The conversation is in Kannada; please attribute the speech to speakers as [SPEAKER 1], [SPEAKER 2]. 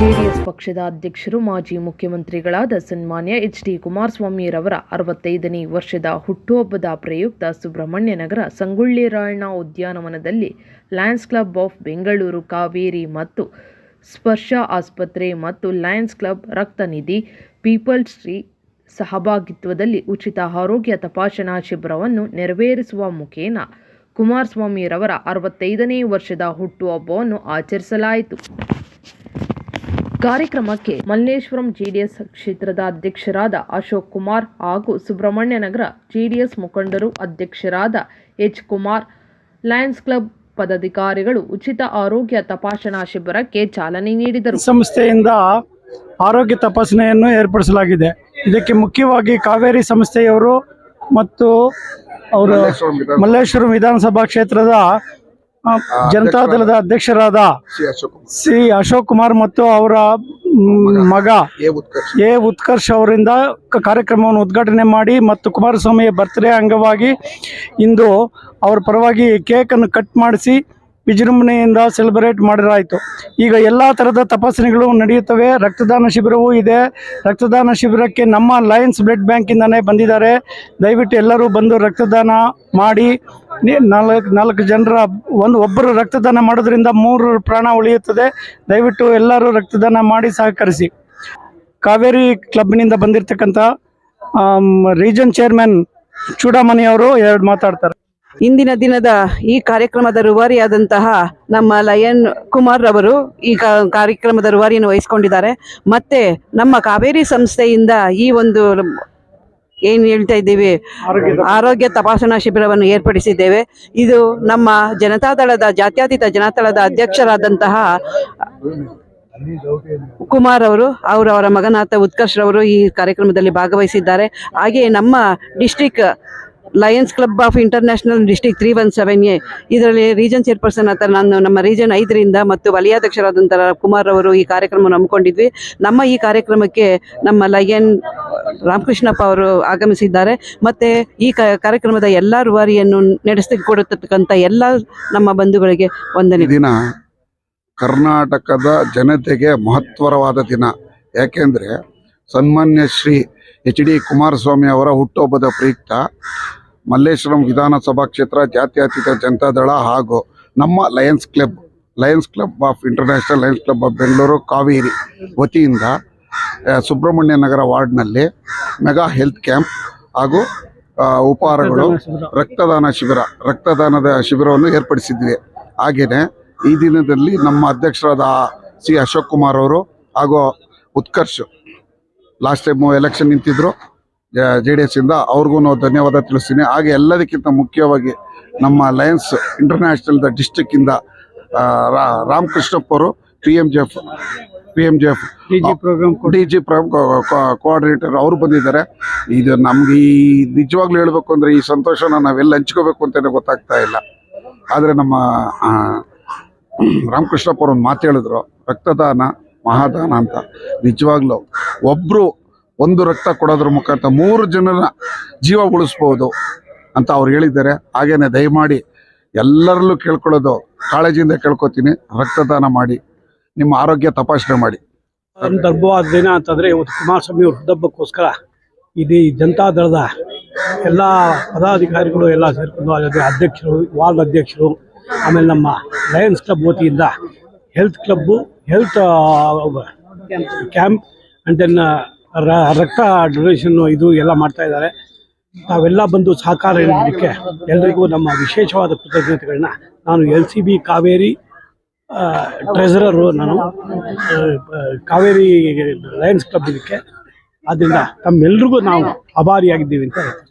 [SPEAKER 1] ಪಕ್ಷದ ಅಧ್ಯಕ್ಷರು, ಮಾಜಿ ಮುಖ್ಯಮಂತ್ರಿಗಳಾದ ಸನ್ಮಾನ್ಯ ಎಚ್ ಡಿ ಕುಮಾರಸ್ವಾಮಿರವರ ಅರವತ್ತೈದನೇ ವರ್ಷದ ಹುಟ್ಟುಹಬ್ಬದ ಪ್ರಯುಕ್ತ ಸುಬ್ರಹ್ಮಣ್ಯನಗರ ಸಂಗೊಳ್ಳಿ ರಾಯಣ್ಣ ಉದ್ಯಾನವನದಲ್ಲಿ lions club of Bengaluru Kaveri ಮತ್ತು ಸ್ಪರ್ಶ ಆಸ್ಪತ್ರೆ ಮತ್ತು ಲಯನ್ಸ್ ಕ್ಲಬ್ ರಕ್ತನಿಧಿ ಪೀಪಲ್ಸ್ ಟ್ರೀ ಸಹಭಾಗಿತ್ವದಲ್ಲಿ ಉಚಿತ ಆರೋಗ್ಯ ತಪಾಸಣಾ ಶಿಬಿರವನ್ನು ನೆರವೇರಿಸುವ ಮುಖೇನ ಕುಮಾರಸ್ವಾಮಿರವರ ಅರವತ್ತೈದನೇ ವರ್ಷದ ಹುಟ್ಟುಹಬ್ಬವನ್ನು ಆಚರಿಸಲಾಯಿತು. ಕಾರ್ಯಕ್ರಮಕ್ಕೆ ಮಲ್ಲೇಶ್ವರಂ ಜೆಡಿಎಸ್ ಕ್ಷೇತ್ರದ ಅಧ್ಯಕ್ಷರಾದ ಅಶೋಕ್ ಕುಮಾರ್ ಹಾಗೂ ಸುಬ್ರಹ್ಮಣ್ಯನಗರ ಜೆಡಿಎಸ್ ಮುಖಂಡರು ಅಧ್ಯಕ್ಷರಾದ ಎಚ್ ಕುಮಾರ್ ಲಯನ್ಸ್ ಕ್ಲಬ್ ಪದಾಧಿಕಾರಿಗಳು ಉಚಿತ ಆರೋಗ್ಯ ತಪಾಸಣಾ ಶಿಬಿರಕ್ಕೆ ಚಾಲನೆ ನೀಡಿದರು.
[SPEAKER 2] ಸಂಸ್ಥೆಯಿಂದ ಆರೋಗ್ಯ ತಪಾಸಣೆಯನ್ನು ಏರ್ಪಡಿಸಲಾಗಿದೆ. ಇದಕ್ಕೆ ಮುಖ್ಯವಾಗಿ ಕಾವೇರಿ ಸಂಸ್ಥೆಯವರು ಮತ್ತು ಅವರು ಮಲ್ಲೇಶ್ವರಂ ವಿಧಾನಸಭಾ ಕ್ಷೇತ್ರದ ಜನತಾದಳದ ಅಧ್ಯಕ್ಷರಾದ
[SPEAKER 3] ಸಿ ಅಶೋಕ್ ಕುಮಾರ್.
[SPEAKER 2] ಮತ್ತು ಅವರ ಮಗ.
[SPEAKER 3] ಎ ಉತ್ಕರ್ಷ್.
[SPEAKER 2] ಅವರಿಂದ ಕಾರ್ಯಕ್ರಮವನ್ನು ಉದ್ಘಾಟನೆ ಮಾಡಿ ಮತ್ತು ಕುಮಾರಸ್ವಾಮಿಯ ಬರ್ತ್ಡೇ ಅಂಗವಾಗಿ ಇಂದು ಅವರ ಪರವಾಗಿ ಕೇಕನ್ನು ಕಟ್ ಮಾಡಿಸಿ ವಿಜೃಂಭಣೆಯಿಂದ ಸೆಲೆಬ್ರೇಟ್ ಮಾಡಲಾಯಿತು ಈಗ ಎಲ್ಲ ಥರದ ತಪಾಸಣೆಗಳು ನಡೆಯುತ್ತವೆ. ರಕ್ತದಾನ ಶಿಬಿರವೂ ಇದೆ. ರಕ್ತದಾನ ಶಿಬಿರಕ್ಕೆ ನಮ್ಮ ಲಯನ್ಸ್ ಬ್ಲಡ್ ಬ್ಯಾಂಕಿಂದನೇ ಬಂದಿದ್ದಾರೆ. ದಯವಿಟ್ಟು ಎಲ್ಲರೂ ಬಂದು ರಕ್ತದಾನ ಮಾಡಿ ನಾಲ್ಕು ನಾಲ್ಕು ಜನರ ಒಂದು ಒಬ್ಬರು ರಕ್ತದಾನ ಮಾಡೋದ್ರಿಂದ ಮೂರು ಪ್ರಾಣ ಉಳಿಯುತ್ತದೆ. ದಯವಿಟ್ಟು ಎಲ್ಲರೂ ರಕ್ತದಾನ ಮಾಡಿ ಸಹಕರಿಸಿ. ಕಾವೇರಿ ಕ್ಲಬ್ನಿಂದ ಬಂದಿರತಕ್ಕಂಥ ರೀಜನ್ ಚೇರ್ಮನ್ ಚೂಡಾಮಣಿ ಅವರು ಎರಡು ಮಾತಾಡ್ತಾರೆ.
[SPEAKER 4] ಇಂದಿನ ದಿನದ ಈ ಕಾರ್ಯಕ್ರಮದ ರೂವಾರಿಯಾದಂತಹ ನಮ್ಮ ಲಯನ್ ಕುಮಾರ್ ರವರು ಈ ಕಾರ್ಯಕ್ರಮದ ರೂವಾರಿಯನ್ನು ವಹಿಸಿಕೊಂಡಿದ್ದಾರೆ. ಮತ್ತೆ ನಮ್ಮ ಕಾವೇರಿ ಸಂಸ್ಥೆಯಿಂದ ಈ ಒಂದು ಏನು ಹೇಳ್ತಾ ಇದ್ದೀವಿ? ಆರೋಗ್ಯ ತಪಾಸಣಾ ಶಿಬಿರವನ್ನು ಏರ್ಪಡಿಸಿದ್ದೇವೆ. ಇದು ನಮ್ಮ ಜನತಾದಳದ ಜಾತ್ಯತೀತ ಜನತಾದಳದ ಅಧ್ಯಕ್ಷರಾದಂತಹ ಕುಮಾರ್ ಅವರು ಅವರು ಅವರ ಮಗನಾಥ ಉತ್ಕರ್ಷ್ ರವರು ಈ ಕಾರ್ಯಕ್ರಮದಲ್ಲಿ ಭಾಗವಹಿಸಿದ್ದಾರೆ. ಹಾಗೆ ನಮ್ಮ district lions club of international district three one seven A ಇದರಲ್ಲಿ ರೀಜನ್ ಚೇರ್ಪರ್ಸನ್ ಅಂತ ನಾನು ನಮ್ಮ ರೀಜನ್ ಐದರಿಂದ ಮತ್ತು ವಲಯಾಧ್ಯಕ್ಷರಾದಂತಹ ಕುಮಾರ್ ಅವರು ಈ ಕಾರ್ಯಕ್ರಮವನ್ನು ಹಮ್ಮಿಕೊಂಡಿದ್ವಿ. ನಮ್ಮ ಈ ಕಾರ್ಯಕ್ರಮಕ್ಕೆ ನಮ್ಮ ಲಯನ್ ರಾಮಕೃಷ್ಣಪ್ಪ ಅವರು ಆಗಮಿಸಿದ್ದಾರೆ. ಮತ್ತೆ ಈ ಕಾರ್ಯಕ್ರಮದ ಎಲ್ಲ ರೂವಾರಿಯನ್ನು ನಡೆಸಿಕೊಡುತ್ತಕ್ಕಂಥ ಎಲ್ಲ ನಮ್ಮ ಬಂಧುಗಳಿಗೆ
[SPEAKER 3] ಒಂದನೇ ದಿನ ಕರ್ನಾಟಕದ ಜನತೆಗೆ ಮಹತ್ವರವಾದ ದಿನ. ಯಾಕೆಂದ್ರೆ ಸನ್ಮಾನ್ಯ ಶ್ರೀ ಎಚ್ ಡಿ ಕುಮಾರಸ್ವಾಮಿ ಅವರ ಹುಟ್ಟುಹಬ್ಬದ ಪ್ರಯುಕ್ತ ಮಲ್ಲೇಶ್ವರಂ ವಿಧಾನಸಭಾ ಕ್ಷೇತ್ರ, ಜಾತ್ಯತೀತ ಜನತಾದಳ ಹಾಗೂ ನಮ್ಮ lions club lions club of international lions club of Bengaluru Kaveri ವತಿಯಿಂದ ಸುಬ್ರಹ್ಮಣ್ಯ ನಗರ ವಾರ್ಡ್ನಲ್ಲಿ ಮೆಗಾ ಹೆಲ್ತ್ ಕ್ಯಾಂಪ್ ಹಾಗೂ ಉಪಹಾರಗಳು ರಕ್ತದಾನ ಶಿಬಿರ. ರಕ್ತದಾನದ ಶಿಬಿರವನ್ನು ಏರ್ಪಡಿಸಿದ್ವಿ ಹಾಗೆಯೇ ಈ ದಿನದಲ್ಲಿ ನಮ್ಮ ಅಧ್ಯಕ್ಷರಾದ ಸಿ ಅಶೋಕ್ ಕುಮಾರ್ ಅವರು ಹಾಗೂ ಉತ್ಕರ್ಷ್ ಲಾಸ್ಟ್ ಟೈಮು ಎಲೆಕ್ಷನ್ ನಿಂತಿದ್ರು ಜೆ ಡಿ ಎಸ್ ಇಂದ ಅವ್ರಿಗೂ ಧನ್ಯವಾದ ತಿಳಿಸ್ತೀನಿ. ಹಾಗೆ ಎಲ್ಲದಕ್ಕಿಂತ ಮುಖ್ಯವಾಗಿ ನಮ್ಮ ಲಯನ್ಸ್ ಇಂಟರ್ನ್ಯಾಷನಲ್ ಡಿಸ್ಟಿಕ್ ಇಂದ ಆ, ರಾ- ರಾಮಕೃಷ್ಣಪ್ಪ ಅವರು P M J F P M J F
[SPEAKER 2] program
[SPEAKER 3] D G coordinator ಅವರು ಬಂದಿದ್ದಾರೆ. ಇದು ನಮ್ಗೆ ಈ ನಿಜವಾಗ್ಲೂ ಹೇಳ್ಬೇಕು ಅಂದ್ರೆ ಈ ಸಂತೋಷನ ನಾವೆಲ್ಲ ಹಂಚ್ಕೋಬೇಕು ಅಂತಲೇ ಗೊತ್ತಾಗ್ತಾ ಇಲ್ಲ. ಆದ್ರೆ ನಮ್ಮ ರಾಮಕೃಷ್ಣಪ್ಪ ಅವ್ರ ಒಂದು ಮಾತು ಹೇಳಿದ್ರು ರಕ್ತದಾನ ಮಹಾದಾನ ಅಂತ. ನಿಜವಾಗ್ಲೂ ಒಬ್ರು ಒಂದು ರಕ್ತ ಕೊಡೋದ್ರ ಮುಖಾಂತರ ಮೂರು ಜನರ ಜೀವ ಉಳಿಸ್ಬೋದು ಅಂತ ಅವ್ರು ಹೇಳಿದ್ದಾರೆ. ಹಾಗೇನೆ ದಯಮಾಡಿ ಎಲ್ಲರಲ್ಲೂ ಕೇಳ್ಕೊಳ್ಳೋದು ಕಾಳಜಿಯಿಂದ ಕೇಳ್ಕೊತೀನಿ ರಕ್ತದಾನ ಮಾಡಿ. ನಿಮ್ಮ ಆರೋಗ್ಯ ತಪಾಸಣೆ ಮಾಡಿ.
[SPEAKER 5] ಸಂದರ್ಭವಾದ ದಿನ ಅಂತಂದ್ರೆ ಇವತ್ತು ಕುಮಾರಸ್ವಾಮಿ ಅವ್ರ ಹುಟ್ಟಹಬ್ಬಕ್ಕೋಸ್ಕರ ಇಡೀ ಜನತಾದಳದ ಎಲ್ಲ ಪದಾಧಿಕಾರಿಗಳು ಎಲ್ಲ ಸೇರಿಕೊಂಡು ಅಲ್ಲದೆ ಅಧ್ಯಕ್ಷರು, ವಾರ್ಡ್ ಅಧ್ಯಕ್ಷರು, ಆಮೇಲೆ ನಮ್ಮ ಲಯನ್ಸ್ ಕ್ಲಬ್ ವತಿಯಿಂದ health club, health camp and then ರಕ್ತ ಡೊನೇಷನ್ ಇದು ಎಲ್ಲ ಮಾಡ್ತಾ ಇದ್ದಾರೆ. ತಾವೆಲ್ಲ ಬಂದು ಸಹಕಾರ ನೀಡಲಿಕ್ಕೆ ಎಲ್ರಿಗೂ ನಮ್ಮ ವಿಶೇಷವಾದ ಕೃತಜ್ಞತೆಗಳನ್ನ ನಾನು ಎಲ್ ಸಿ ಬಿ, ಕಾವೇರಿ ಟ್ರೆಸರರು ನಾನು. ಕಾವೇರಿ ಲಯನ್ಸ್ ಕ್ಲಬ್ ಇದಕ್ಕೆ. ಆದ್ದರಿಂದ ತಮ್ಮೆಲ್ರಿಗೂ ನಾವು ಅಭಾರಿಯಾಗಿದ್ದೀವಿ ಅಂತ ಹೇಳ್ತೀನಿ.